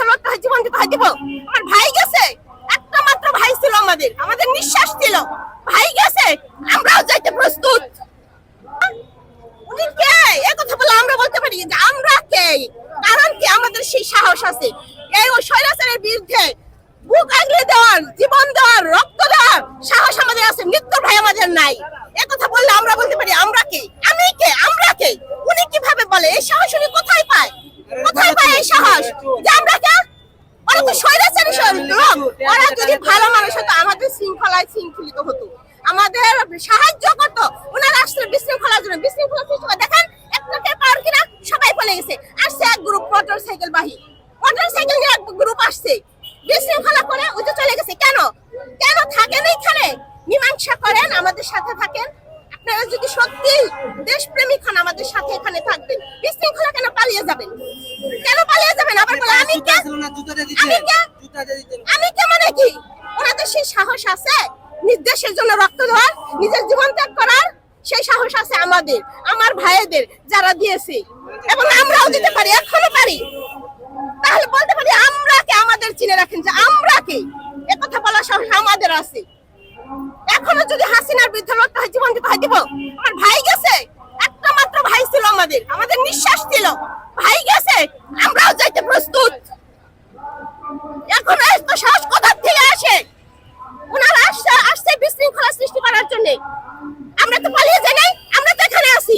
লড়তে হয় জীবন দিতে হয় দিব। আমার ভাই গেছে। একটা মাত্র ভাই ছিল আমাদের। আমাদের নিঃশ্বাস ছিল। ভাই গেছে। আমরাও যাইতে প্রস্তুত। উনি কে? এ কথা বলে আমরা বলতে পারি যে আমরা কে? কারণ কি? আমাদের সেই সাহস আছে। এই ওই স্বৈরাচারের বিরুদ্ধে বুক আগলে দেওয়ার, জীবন দেওয়ার, রক্ত দেওয়ার সাহস আমাদের আছে। মৃত্যুর ভাই আমাদের নাই। এ কথা বললে আমরা বলতে পারি, আমরা কে? আমি কে উনি কীভাবে বলে এই সাহস উনি কোথায় পায় কোথায় পায় এই সাহস যে আমরা কে ওরা তো স্বৈরাচারী সব- লোক। ওরা যদি ভালো মানুষ হতো আমাদের শৃঙ্খলায় শৃঙ্খলিত হতো। আমাদের সাহায্য করতো। ওনারা আসলে বিশৃঙ্খলার জন্য। বিশৃঙ্খলা সৃষ্টি করে। দেখেন লোকের পাওয়ার কিনা সবাই বলে গেছে আসছে এক গ্রুপ মোটর সাইকেল বাহি। মোটর সাইকেল নিয়ে এক গ্রুপ আসছে। বিশৃঙ্খলা করে ওই তো চলে গেছে। কেন? কেন থাকেন এখানে মীমাংসা করেন আমাদের সাথে থাকেন। আপনারা যদি সত্যি দেশপ্রেমিক হন আমাদের সাথে এখানে থাকবেন। বিশৃঙ্খলা কেন পালিয়ে যাবেন? ওনাদের সেই সাহস আছে নিজ দেশের জন্য রক্ত দেওয়ার, নিজের জীবন ত্যাগ করার, সেই সাহস আছে আমাদের, আমার ভাইয়েদের যারা দিয়েছে। এবং আমরাও দিতে পারি, এখনও পারি। তাহলে বলতে পারি, আমরা কে? আমাদের চিনে রাখেন যে আমরা কে? এ কথা বলার সাহস আমাদের আছে। এখনও যদি হাসিনার বিরুদ্ধে লড়তে হয় জীবন দিতে হয় দিব। আমার ভাই গেছে একটা মাত্র ভাই ছিল আমাদের। আমাদের নিঃশ্বাস ছিল। ভাই গেছে আমরাও আমরা তো পালিয়ে যাই নাই আমরা তো এখানে আছি।